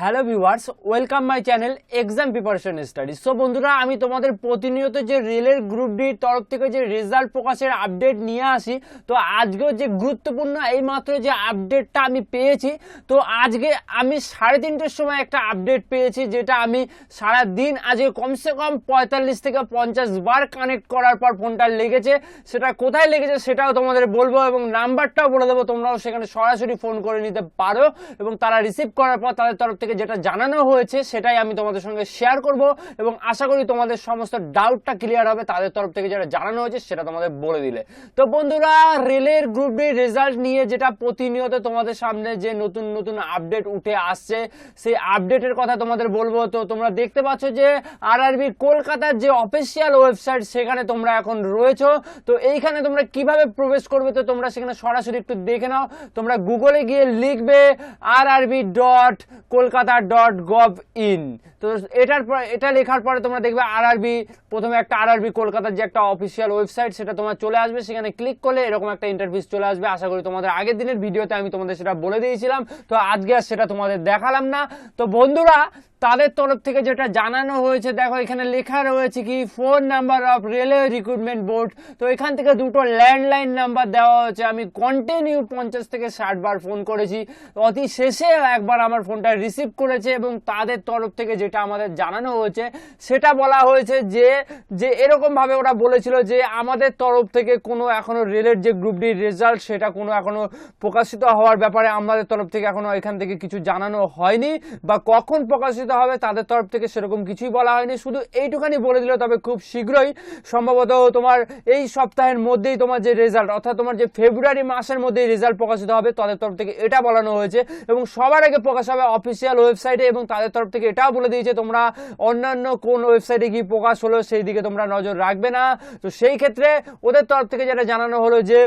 Hello viewers, welcome my channel exam preparation study. So বন্ধুরা, আমি তোমাদের প্রতিনিয়ত যে রেলের গ্রুপ ডির তরফ থেকে যে রেজাল্ট প্রকাশের আপডেট নিয়ে আসি, তো আজকেও যে গুরুত্বপূর্ণ এই মাত্র যে আপডেটটা আমি পেয়েছি, তো আজকে আমি সাড়ে তিনটের সময় একটা আপডেট পেয়েছি, যেটা আমি সারা দিন আজকে কমসে কম পঁয়তাল্লিশ থেকে পঞ্চাশ বার কানেক্ট করার পর ফোনটা লেগেছে। সেটা কোথায় লেগেছে সেটাও তোমাদের বলব এবং নাম্বারটাও বলে দেবো, তোমরাও সেখানে সরাসরি ফোন করে নিতে পারো এবং তারা রিসিভ করার পর তাদের তরফ থেকে যেটা জানানো হয়েছে, সেটাই আমি তোমাদের সঙ্গে শেয়ার করব এবং আশা করি তোমাদের সমস্ত ডাউটটা ক্লিয়ার হবে, তাদের তরফ থেকে যেটা জানানো হয়েছে, সেটা তোমাদের বলে দিলে। তো বন্ধুরা, রেলের গ্রুপ ডি রেজাল্ট নিয়ে যেটা প্রতিনিয়ত তোমাদের সামনে যে নতুন নতুন আপডেট উঠে আসছে, সেই আপডেটের কথা তোমাদের বলব। তো তোমরা দেখতে পাচ্ছ যে আরআরবি কলকাতার যে অফিসিয়াল ওয়েবসাইট সেখানে তোমরা এখন রয়েছো। তো এইখানে তোমরা কীভাবে প্রবেশ করবে, তো তোমরা সেখানে সরাসরি একটু দেখে নাও। তোমরা গুগলে গিয়ে লিখবে আর R B dot Kolkata dot gov in. তো এটার পর, এটা লেখার পরে তোমরা দেখবে আরআরবি প্রথমে একটা আরআরবি কলকাতার যে একটা অফিসিয়াল ওয়েবসাইট সেটা তোমার চলে আসবে। সেখানে ক্লিক করলে এরকম একটা ইন্টারভিউ চলে আসবে। আশা করি তোমাদের আগের দিনের ভিডিওতে আমি তোমাদের সেটা বলে দিয়েছিলাম। তো আজকে আর সেটা তোমাদের দেখালাম না। তো বন্ধুরা তাদের তরফ থেকে যেটা জানানো হয়েছে, দেখো এখানে লেখা রয়েছে কি phone number of railway recruitment board তো এখান থেকে দুটো ল্যান্ডলাইন নাম্বার দেওয়া হয়েছে। আমি কন্টিনিউ পঞ্চাশ থেকে ষাট বার ফোন করেছি। অতি শেষে একবার আমার ফোনটা রিসিভ করেছে এবং তাদের তরফ থেকে যেটা আমাদের জানানো হয়েছে, সেটা বলা হয়েছে যে যে এরকমভাবে ওরা বলেছিল যে আমাদের তরফ থেকে কোনো এখনও রেলের যে গ্রুপ ডির রেজাল্ট সেটা কোনো এখনও প্রকাশিত হওয়ার ব্যাপারে আমাদের তরফ থেকে এখনও এখান থেকে কিছু জানানো হয়নি বা কখন প্রকাশিত হবে, তাদের তরফ থেকে সেরকম কিছুই বলা হয়নি। শুধু এইটুখানি বলে দিল, তবে খুব শীঘ্রই সম্ভবত তোমার এই সপ্তাহের মধ্যেই তোমার যে রেজাল্ট অর্থাৎ তোমার যে ফেব্রুয়ারি মাসের মধ্যেই রেজাল্ট প্রকাশিত হবে, তাদের তরফ থেকে এটা বলানো হয়েছে। এবং সবার আগে প্রকাশ হবে অফিসিয়াল ওয়েবসাইটে এবং তাদের তরফ থেকে এটাও বলে দিয়েছে, তোমরা অন্যান্য কোন ওয়েবসাইটে কি প্রকাশ হলো, সেই দিকে তোমরা নজর রাখবে না। তো সেই ক্ষেত্রে ওদের তরফ থেকে যেটা জানানো হলো যে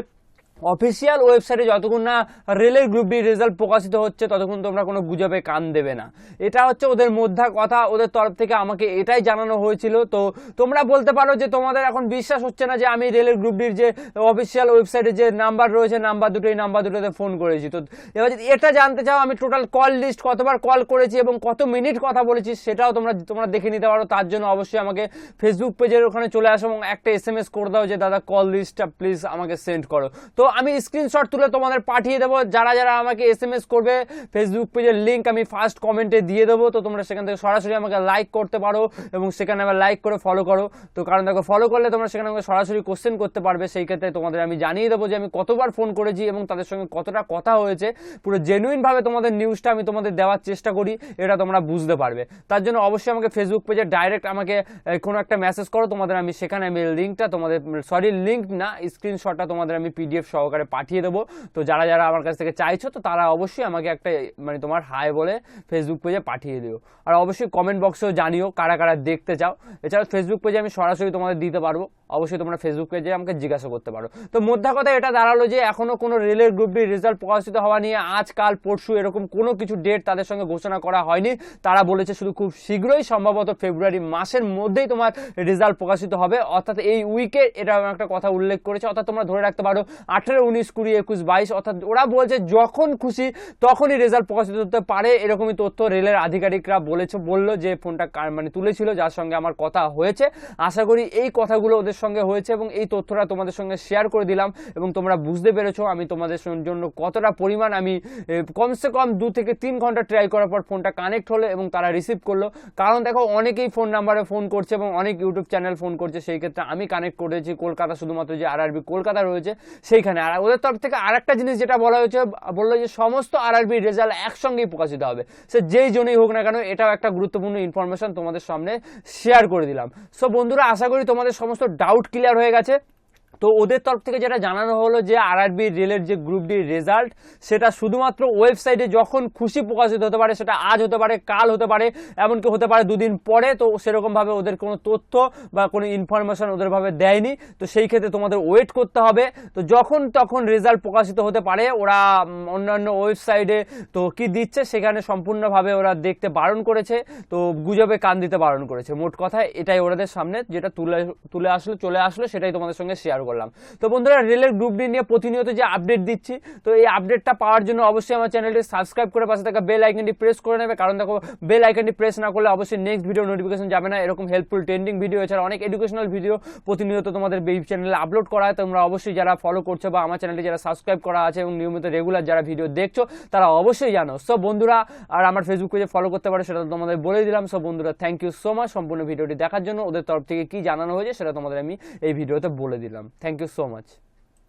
অফিসিয়াল ওয়েবসাইটে যতক্ষণ না রেলের গ্রুপ ডি রেজাল্ট প্রকাশিত হচ্ছে, ততক্ষণ তোমরা কোনো গুজবে কান দেবে না। এটা হচ্ছে ওদের মধ্যা কথা, ওদের তরফ থেকে আমাকে এটাই জানানো হয়েছিল। তো তোমরা বলতে পারো যে তোমাদের এখন বিশ্বাস হচ্ছে না যে আমি রেলের গ্রুপ ডির যে অফিসিয়াল ওয়েবসাইটে যে নাম্বার রয়েছে নাম্বার দুটো এই নাম্বার দুটোতে ফোন করেছি। তো এবার যদি এটা জানতে চাও, আমি টোটাল কল লিস্ট কতবার কল করেছি এবং কত মিনিট কথা বলেছি, সেটাও তোমরা তোমরা দেখে নিতে পারো। তার জন্য অবশ্যই আমাকে ফেসবুক পেজের ওখানে চলে আসো এবং একটা এস এম এস করে দাও যে, দাদা কল লিস্টটা প্লিজ আমাকে সেন্ড করো। তো আমি স্ক্রিনশট তুলে তোমাদের পাঠিয়ে দেবো। যারা যারা আমাকে এস এম এস করবে ফেসবুক পেজের লিঙ্ক আমি ফার্স্ট কমেন্টে দিয়ে দেবো। তো তোমরা সেখান থেকে সরাসরি আমাকে লাইক করতে পারো এবং সেখানে আবার লাইক করে ফলো করো। তো কারণ দেখো ফলো করলে তোমরা সেখানে আমাকে সরাসরি কোশ্চেন করতে পারবে। সেই ক্ষেত্রে তোমাদের আমি জানিয়ে দেবো যে আমি কতবার ফোন করেছি এবং তাদের সঙ্গে কতটা কথা হয়েছে। পুরো জেনুইনভাবে তোমাদের নিউজটা আমি তোমাদের দেওয়ার চেষ্টা করি, এটা তোমরা বুঝতে পারবে। তার জন্য অবশ্যই আমাকে ফেসবুক পেজে ডাইরেক্ট আমাকে কোনো একটা মেসেজ করো। তোমাদের আমি সেখানে আমি লিঙ্কটা তোমাদের সরি লিঙ্ক না স্ক্রিনশটটা তোমাদের আমি পিডিএফ সহকারে পাঠিয়ে দেবো। তো যারা যারা আমার কাছ থেকে চাইছো, তো তারা অবশ্যই আমাকে একটা মানে তোমার হাই বলে ফেসবুক পেজে পাঠিয়ে দিও। আর অবশ্যই কমেন্ট বক্সেও জানিও কারা কারা দেখতে চাও। এছাড়া ফেসবুক পেজে আমি সরাসরি তোমাদের দিতে পারব। অবশ্যই তোমরা ফেসবুক পেজে আমাকে জিজ্ঞাসা করতে পারো। তো মোদ্দা কথা এটা দাঁড়াল যে এখনও কোনো রেলের গ্রুপ ডি রেজাল্ট প্রকাশিত হওয়া নিয়ে আজকাল পরশু এরকম কোনো কিছু ডেট তাদের সঙ্গে ঘোষণা করা হয়নি। তারা বলেছে শুধু খুব শীঘ্রই, সম্ভবত ফেব্রুয়ারি মাসের মধ্যেই তোমার রেজাল্ট প্রকাশিত হবে। অর্থাৎ এই উইকে এটা একটা কথা উল্লেখ করেছে। অর্থাৎ তোমরা ধরে রাখতে পারো, আঠেরো, উনিশ, কুড়ি, একুশ, বাইশ, অর্থাৎ ওরা বলছে যখন খুশি তখনই রেজাল্ট প্রকাশিত হতে পারে, এরকমই তথ্য রেলের আধিকারিকরা বলেছে, বলল যে ফোনটা মানে তুলেছিল, যার সঙ্গে আমার কথা হয়েছে। আশা করি এই কথাগুলো ওদের সঙ্গে হয়েছে এবং এই তথ্যটা তোমাদের সঙ্গে শেয়ার করে দিলাম এবং তোমরা বুঝতে পেরেছ আমি তোমাদের জন্য কতটা পরিমাণ আমি কমসে কম দু থেকে তিন ঘণ্টা ট্রাই করার পর ফোনটা কানেক্ট হলো এবং তারা রিসিভ করল। কারণ দেখো, অনেকেই ফোন নাম্বারে ফোন করছে এবং অনেক ইউটিউব চ্যানেল ফোন করছে, সেই ক্ষেত্রে আমি কানেক্ট করেছি কলকাতা, শুধুমাত্র যে আরআরবি কলকাতা রয়েছে, সেইখানে। আর ওদের তরফ থেকে আরেকটা জিনিস যেটা বলা হয়েছে, বলল যে সমস্ত আর আরআরবি রেজাল্ট একসঙ্গেই প্রকাশিত হবে। সে যেই জন্যই হোক না কেন, এটাও একটা গুরুত্বপূর্ণ ইনফরমেশন তোমাদের সামনে শেয়ার করে দিলাম। সো বন্ধুরা, আশা করি তোমাদের সমস্ত ডাউট ক্লিয়ার হয়ে গেছে। তো ওদের তরফ থেকে যেটা জানানো হলো যে আরআরবি রেলের যে গ্রুপ ডি রেজাল্ট সেটা শুধুমাত্র ওয়েবসাইটে যখন খুশি প্রকাশিত হতে পারে, সেটা আজ হতে পারে, কাল হতে পারে, এমনকি হতে পারে দুদিন পরে, তো সেরকমভাবে ওদের কোনো তথ্য বা কোনো ইনফরমেশন ওদেরভাবে দেয়নি। তো সেই ক্ষেত্রে তোমাদের ওয়েট করতে হবে। তো যখন তখন রেজাল্ট প্রকাশিত হতে পারে, ওরা অন্যান্য ওয়েবসাইটে তো কি দিচ্ছে, সেখানে সম্পূর্ণভাবে ওরা দেখতে বারণ করেছে। তো গুজবে কান দিতে বারণ করেছে। মোট কথা এটাই ওদের সামনে, যেটা তুলে তুলে আসলো, চলে আসলো, সেটাই তোমাদের সঙ্গে শেয়ার করলাম তো বন্ধুরা, রেলের গ্রুপ ডি নিয়ে প্রতিনিয়ত যে আপডেট দিচ্ছি, তো এই আপডেটটা পাওয়ার জন্য অবশ্যই আমার চ্যানেলটি সাবস্ক্রাইব করে পাশে থাকা বেল আইকনটি প্রেস করে নেবে। কারণ দেখো বেল আইকনটি প্রেস না করলে অবশ্যই নেক্সট ভিডিও নোটিফিকেশন যাবে না। এরকম হেল্পফুল ট্রেন্ডিং ভিডিও এছাড়া অনেক এডুকেশনাল ভিডিও প্রতিনিয়ত তোমাদের এই চ্যানেলে আপলোড করা হয়। তোমরা অবশ্যই যারা ফলো করছ বা আমার চ্যানেলটি যারা সাবস্ক্রাইব করা আছে এবং নিয়মিত রেগুলার যারা ভিডিও দেখছ, তারা অবশ্যই জানো। সো বন্ধুরা, আর আমার ফেসবুক পেজে ফলো করতে পারো, সেটা তোমাদের বলে দিলাম। সো বন্ধুরা থ্যাংক ইউ সো মাচ সম্পূর্ণ ভিডিওটি দেখার জন্য ওদের তরফ থেকে কি জানানো হয়েছে, সেটা তোমাদের আমি এই ভিডিওতে বলে দিলাম। Thank you so much